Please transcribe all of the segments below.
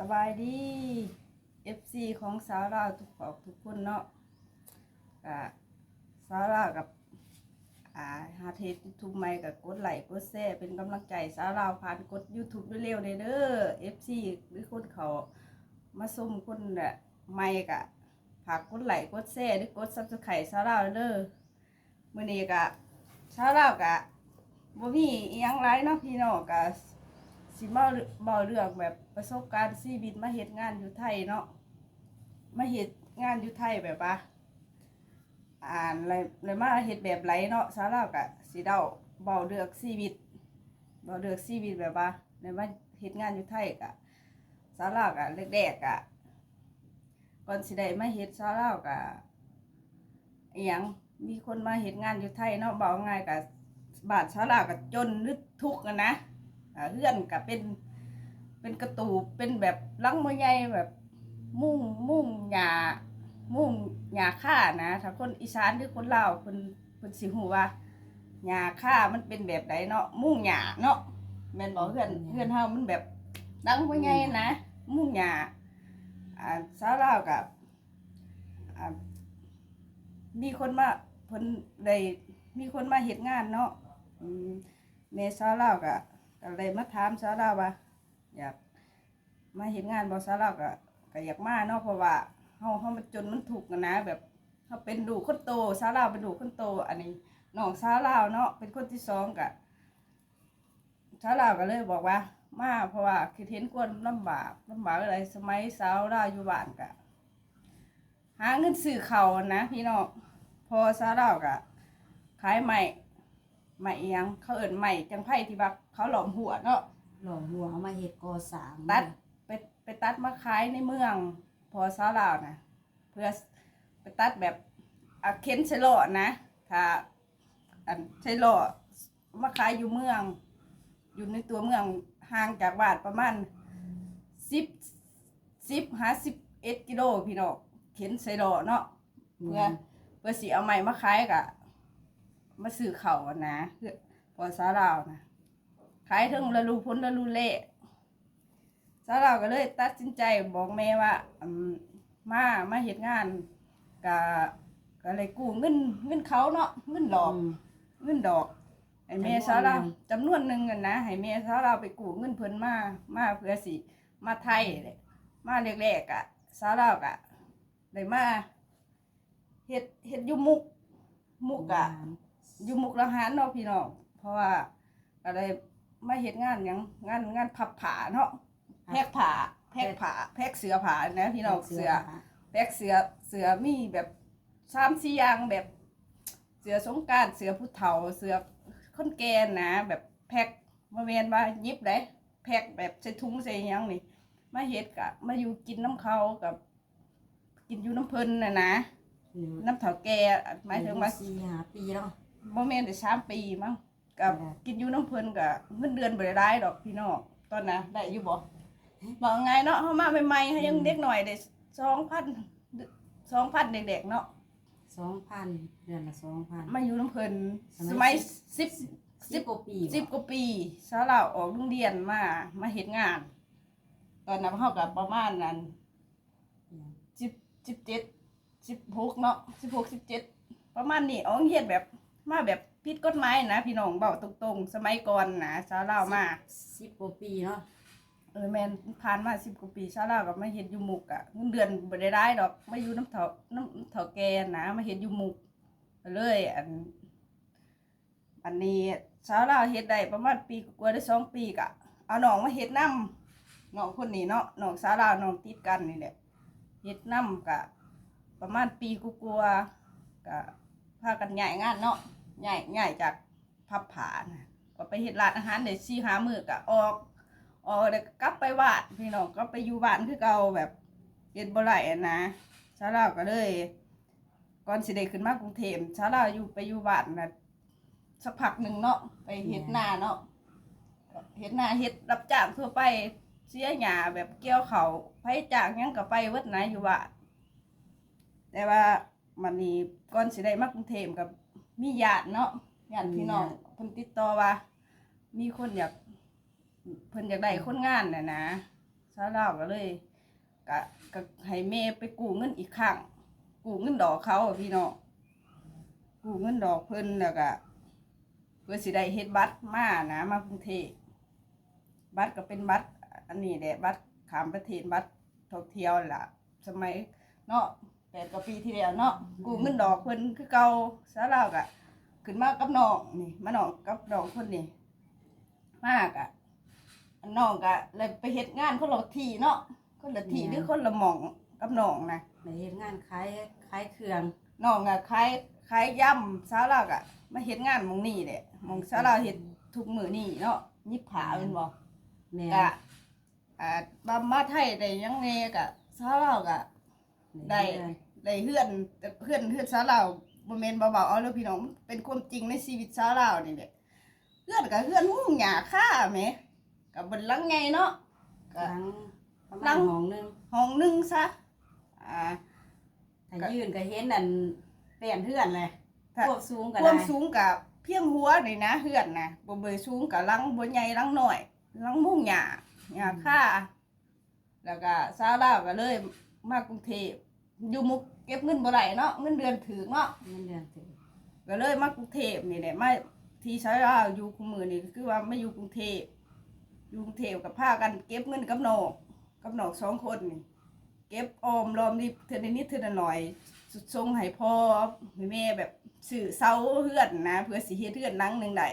สบายดี FC ของสาวลาวทุกขอบทุกคนเนาะกับสาวลาวกับอ่าหาเทสทุกใหม่กับกดไลค์กดแชร์เป็นกำลังใจสาวลาวผ่านกด YouTube ด้วยเร็วเด้อ FC หรือคนเขามาส้มคนน่ะใหม่กะฝากกดไลค์กดแชร์หรือกด Subscribe สาวลาวเด้อมื้อนี้กะสาวลาวกะบ่มีอิหยังหลายเนาะพี่น้องกะ สิมาเบาเรื่องแบบประสบการณ์ชีวิตมาเฮ็ดงานอยู่ไทยเนาะมาเฮ็ดงานอยู่ไทยแบบว่าอ่านอะไรเลยมาเฮ็ดแบบไรเนาะสาระกะสิเดาเบาเรื่องชีวิตเบาเรื่องชีวิตแบบว่าเลยมาเฮ็ดงานอยู่ไทยกะสาระกะแรกๆกะก่อนสิได้มาเฮ็ดสาระกะอหยังมีคนมาเฮ็ดงานอยู่ไทยเนาะเบาง่ายกะบาทสาระกะจนนึกทุกข์อะนะ เพื่อนกับเป็น เป็นกระตูบเป็นแบบลังมวยใหญ่แบบมุ่งมุ่งหยามุ่งหยาค่านะถ้าคนอีสานหรือคนลาวคนคนสิหูว่าหยาค่ามันเป็นแบบไหนเนาะมุ่งหยาเนาะแม่นบอกเพื่อนเพื่อนเฮามันแบบลังมวยใหญ่นะมุ่งหยาอ่าสาวลาวกับอ่ามีคนมาเพิ่นได้มีคนมาเฮ็ดงานเนาะอืมแม่สาวลาวกับ ก็เลยมาถามสาวเราว่าอยากมาเห็นงานบอสาวเราวก็ก็อยากมาเนาะเพราะว่าเฮาเฮามันจนมันถูกกันนะ แบบเฮาเป็นดูคนโตสาวเราวเป็นดูคนโต อันนี้น้องสาวเราวเนาะเป็นคนที่สองกะสาวเราวก็เลยบอกว่า มาเพราะว่าคือเห็นกวนลำบากลำบากอะไรสมัยสาวเราวอยู่บ้านกะหาเงินซื้อเขานะพี่น้องพอสาเราวกะขายใหม่ใหม่อิหยังเขาเอิ่นใหม่จังไพ่ที่ว่า เขาหลอมหัวเนาะหล่อหัวเอามาเฮ็ดก่อสร้างตัดไปไปตัดมาขายในเมือง พอซาลาวนะเพื่อไปตัดแบบอาเค้นใช้หล่อนะถ้าอันใช้หล่อมาขายอยู่เมือง อยู่ในตัวเมืองห่างจากบ้านประมาณสิบสิบห้าสิบเอ็ดกิโลพี่น้องเข็นใส่หล่อเนาะเพื่อเพื่อสิเอาใหม่มาขายกะมาซื้อเขาวอะนะเพื่อพอซาลาวนะ ขายถึงละลูพ้นละลูเละซาลาวก็เลยตัดสินใจบอกแม่ว่าอืมมามาเห็ดงานกะก็เลยกู้เงินเงินเขาเนาะเงินดอกมเงินดอกให้แม่ซาลาวจำนวนหนึ่งกันนะให้แม่ซาลาวไปกู้เงินเพิ่นมามาเพื่อสิมาไทยเลยมาแรกๆกะซาลาวกะเลยมาเฮ็ดเฮ็ดอยุมุกมุกกะอยู่มุกละหารเนาะพี่น้องเพราะว่าก็เลย มาเฮ็ดงานหยังงานงานพับผาเนาะแพกผาแพกผาแพกเสือผานะพี่น้องเสือแพกเสือเสือมีแบบสามสี่อย่างแบบ เสือสงกรารเสือผู้เฒ่าเสือคนแก่นะแบบแพกมาเวียนว่ายิบได้แพกแบบใส่ถุงใส่หยังนี่มาเฮ็ดกะมาอยู่กินน้ำเขากับ กินอยู่น้ำเพิ่นน่ะนะน้ำเฒ่าแก่หมายถึงว่าสี่ห้าปีแล้วบ่แม่นได้สามปีมั้ง กับอืมกินอยู่น้ำเพิ่นกับเงินเดือนบ่ได้ได้ดอกพี่น้องตอนน่ะได้อยู่บ่บอกไงเนาะเฮามาใหม่ๆเฮายังเด็กหน่อยได้2,000 2,000เด็กๆเนาะสองพันเดือนละสองพันมาอยู่น้ำเพิ่นสสมัมัยยสิบสิบกว่าปีสิบกว่าปีสาวเราออกโรงเรียนมามาเฮ็ดงาน ตอนนั้นเฮาก็ประมาณนั้น10 17 16เนาะ16 17ประมาณนี้ออกโรงเรียนแบบมาแบบ ผิดกฎหมายนะพี่น้องเว้าตรงๆ สมัยก่อนนะสาวเรามาสิบกว่าปีเนาะเออแมนผ่านมาสิบกว่าปีชาลาวกับมาเฮ็ดอยู่มุกอะเงินเดือนบ่ได้ได้ดอกมาอยู่น้ำเถาน้ำเถาแกนะมาเฮ็ดอยู่มุกก็เลยอัน อันนี้ชาวลาวเฮ็ดได้ประมาณปีกว่าได้สองปีกะเอาน้องมาเฮ็ดนํน้องคนนี้เนาะน้องสาวลาวน้องติดกันนี่แหละเฮ็ดนํกะ ประมาณปีกว่าๆกะพากันย้ายงานเนาะ ย้ายย้ายจากพับผานะก็ไปเฮ็ดร้านอาหารได้สี่ห้ามือกะออกออกแล้วก็กลับไปบ้านพี่น้องก็ไปอยู่บ้านคือเก่าแบบเฮ็ดบ่ไหลนะชาวลาก็เลยก่อนสิได้ขึ้นมากรุงเทพชาวลาอยู่ไปอยู่บ้านน่ะสักพักหนึ่งเนาะไปเฮ็ดนาเนาะเฮ็ดนาเฮ็ดรับจ้างทั่วไปเสียหญ้าแบบเกี่ยวเขาไผจ้างยังก็ไปวิดไหนอยู่บ้านแต่ว่ามันนี้ก่อนสิได้มากรุงเทพกับ มีญาติเนาะญาติพี่น้องเพิ่นติดต่อว่า มีคนอยากเพิ่นอยากได้คนงานน่ะนะสาวลาวก็เลยก็ก็ให้แม่ไปกู้เงินอีกครั้งกู้เงินดอกเขาอะพี่น้องกู้เงินดอกเพิ่นแล้วก็เพื่อสิได้เฮ็ดบัตรมานะมากรุงเทพบัตรก็เป็นบัตรอันนี้แหละบัตรขามประเทศบัตรท่องเที่ยวล่ะสมัยเนาะแปดกว่าปีที่แล้วเนาะกู้เงินดอกเพิ่นคือเก่าสาวลาวก็ขึ้นมากับน้องนี่มาน้องกับน้องคนนี้มากอะอันน้องก็เลยไปเฮ็ดงานคนละที่เนาะคนละที่หรือคนละหม่องกับน้องนะไปเฮ็ดงานขายขายเครื่องน้องอะขายขายย่ำสาวเราก็มาเฮ็ดงานหมองนี่แหละหมองสาวเราเฮ็ดทุกมื้อนี่เนาะยิบผาเป็นบ่แม่ก็อ่าบำมาไทยได้ยังไงก็สาวเราก็ได้ ได้เฮือนแต่เฮือนเฮือนสาวเราบ่แม่นเบาๆเอาเลยพี่น้องมันเป็นความจริงในชีวิตสาวเรานี่แหละเฮือนก็เฮือนมุ่งหญ้าค่าแหมก็เบิ่นหลังไงเนาะหลังประหลัมาณงห้องหนึงห้องหนึงซะอ่าถ้ายืนก็เห็นนั่นแป้นเพื่อนเลยถ้าควบสูงก็คได้วามสูงกับเพียงหัวนี่นะเฮือนนะบ่เบยสูงกับลังบ่ใหญ่ลังน้อยลังมุ่งหญ้าหญ้าค่าแล้วก็ซาลาวก็เลยมากรุงเทพ อยู่มุกเก็บเงินบ่ได้เนาะเงินเดือนถึงเนาะเงินเดือนถึงก็เลยมากรุงเทพนี่แหละมาที่ซาลาวอยู่คุมือนี่ก็คือว่าไม่อยู่กรุงเทพอยู่กรุงเทพกับพากันเก็บเงินกับน้องกับน้องสองคนนี่เก็บออมรอมริบเทื่อนิดเทื่อหน่อยสุดทรงให้พ่อให้แม่แบบสื่อเศร้าเฮือนนะเพื่อสิเฮ็ดเฮือนหลังหนึงได้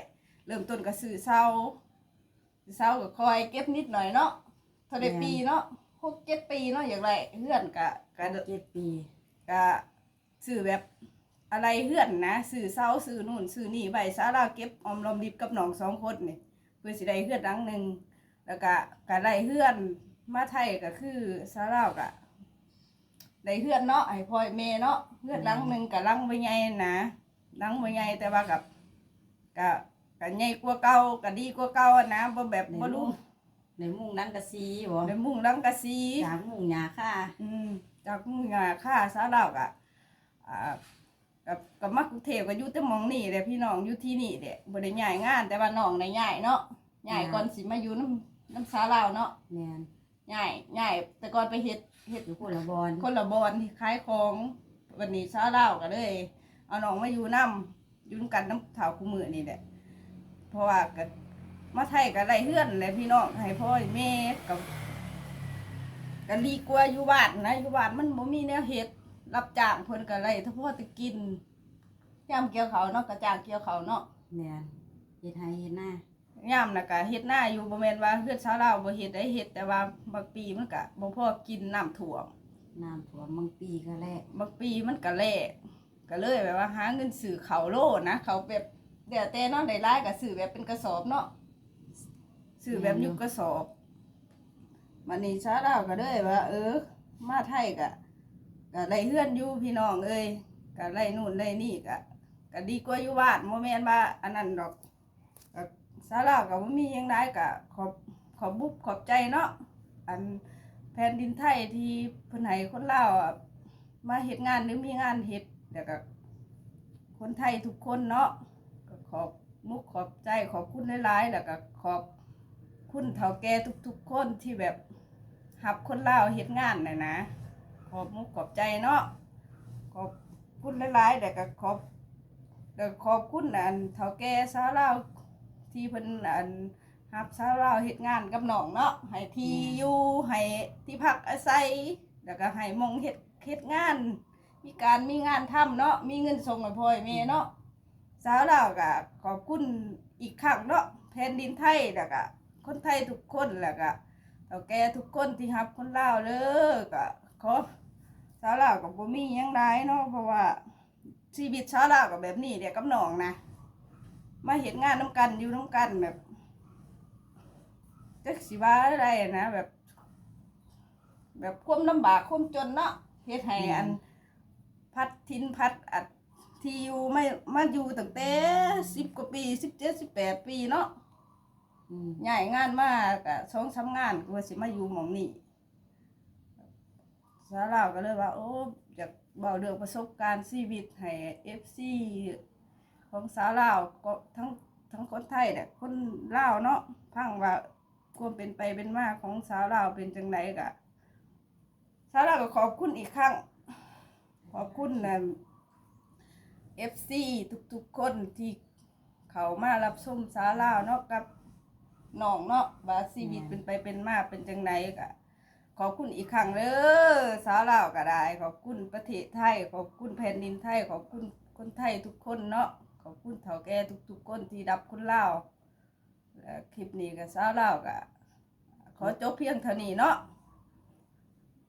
เริ่มต้นก็สื่อเศร้าสื่อเศร้าก็คอยเก็บนิดหน่อยเนาะเท่าได้ปีเนาะ หกเจ็ดปีเนาะอย่างไรเฮือนกะกะเจ็ดปีกะสื่อแบบอะไรเฮือนนะสื่อเศร้าสื่อนู่นสื่อนี่ใบสาราเก็บออมรอมริบกับน้องสองคนนี่เพื่อสิได้เฮือนหลังหนึงแล้วก็กะได้เฮือนมาไทยก็คือสาลาวกะได้เฮือนเนาะไอ้พ่อยแม่เนาะเฮือนหลังหนึ่งกับหลังบ่ใหญ่นะหลังบ่ใหญ่แต่ว่ากับกับกับใหญ่กว่าเก่าก็ดีกว่าเก่าอะนะบ่แบบในบ่มุ้รู้ง ในมุ้งนั้นก็สีบ่ได้มุ่งหลังกะสีจากมุ้งหญ้าค่าอืมจากมุ่งหญ้าค่าสาลาวกะอ่ากับกับมากรุงเทพก็อยู่แต่หมองนี่แหละพี่น้องอยู่ที่นี่แหละบ่ได้ย้ายงาน แต่ว่าน้องได้ย้ายเนาะย้ายก่อนสิมาอยู่น้ำน้ำสาลาวเนาะแม่นย้ายย้ายแต่ก่อนไปเฮ็ดเฮ็ดอยู่คนละบอนคนละบอนที่ขายของวันนี้เช้าเล่าก็เลย เอาน้องมาอยู่น้ำอยู่นำกันน้ำเถาคู่มือนี่แหละเพราะว่าก็ มาไทยก็ได้เฮือนเลยพี่น้องให้พ่อให้แม่กับกันดีกว่าอยู่บ้านนะอยู่บ้านมันบ่มีแนวเฮ็ดรับจ้างเพิ่นก็ไล่ถ้าพ่อจะกินยามเกี่ยวเขาวเนาะก็จ้างเกี่ยวเขาวเนาะแม่นเฮ็ดให้เฮ็ดหน้ายามน่ะก็เฮ็ดหน้าอยู่บ่แม่นว่าเฮือนเช้าวลาวบ่เฮ็ดได้เฮ็ดแต่ว่าบางปีมันก็บ่พอกินน้ำท่วมน้ำท่วมบางปีก็แลกบางปีมันก็แล่ก็เลยแบบว่าหาเงินซื้อเขาวโลนะเขาแบบเดี๋ยวแต่เนาะได้รายก็ซื้อแบบเป็นกระสอบเนาะ ซื้อแบบยุกกระสอบมันนี่ชาดาวก็เลยว่า เออ มาไทยก็ก็ได้เฮือนอยู่พี่น้องเอ้ยก็ไล่นู่นไล่นี่ก็ก็ดีกว่าอยู่บ้านโมแมนว่าอันนั้นดอกก็ซาลาวก็บ่มีหยังได้ก็ขอบขอบบุบขอบใจเนาะอันแผ่นดินไทยที่เพิ่นให้คนลาวอะมาเฮ็ดงานหรือมีงานเฮ็ดเดี๋ยวก็คนไทยทุกคนเนาะก็ขอบมุกขอบใจขอบคุณหลายๆแล้วก็ขอบ คุณเฒ่าแก่ทุกๆคนที่แบบหับคนลาวเฮ็ดงานน่ะนะ ขอบมุกขอบใจเนาะขอบคุณหลายๆแล้วก็ขอบแล้วก็ขอบคุณอันเฒ่าแก่สาวลาวที่เพิ่นอันหับสาวลาวเฮ็ดงานกับน้องเนาะให้ที่อยู่ให้ที่พักอาศัยแล้วก็ให้หมองเฮ็ดเฮ็ดงาน มีการมีงานทำเนาะมีเงินส่งให้พ่อให้แม่เนาะสาวลาวก็ขอบคุณอีกครั้งเนาะแผ่นดินไทยแล้วก็ คนไทยทุกคนแล้วก็เฒ่าแก่ทุกคนที่รับคนลาวเลยก็ขอสาวลาวก็บ่มีหยังหลายเนาะเพราะว่าชีวิตชาวลาวก็แบบนี้เดี๋ยวกับน้องนะมาเฮ็ดงานน้ำกันอยู่น้ำกันแบบจักสิว่าอะไรนะแบบ แบบความลำบากความจนเนาะเฮ็ดให้อันพัดทินพัดอัดที่อยู่ไม่มาอยู่ตั้งแต่สิบกว่าปีสิบเจ็ดสิบแปดปีเนาะ อืมย้ายงานมากะสองสามงานก็ว่าสิมาอยู่หมองนี้สาวลาก็เลยว่า โอ้อยากเบาเรื่องประสบการณ์ชีวิตให้เอฟซีของสาวลาก็ทั้งทั้งคนไทยเนี่ยคนลาวเนาะพังว่าความเป็นไปเป็นมาของสาวลาเป็นจังไดกะสาวลาก็ขอบคุณอีกครั้ง ขอบคุณนะเอฟซีทุกๆคนที่เขามารับชมสาวลาเนาะกับ น้องเนาะว่าชีวิตเป็นไปเป็นมาเป็นจังไดกะขอบคุณอีกครั้งเด้อสาวลาวก็ได้ ขอบคุณประเทศไทย ขอบคุณแผ่นดินไทย ขอบคุณคนไทยทุกคนเนาะขอบคุณเฒ่าแก่ทุกๆคนที่รับคุณลาวและคลิปนี้ก็สาวลาวก็ขอจบเพียงเท่านี้เนาะ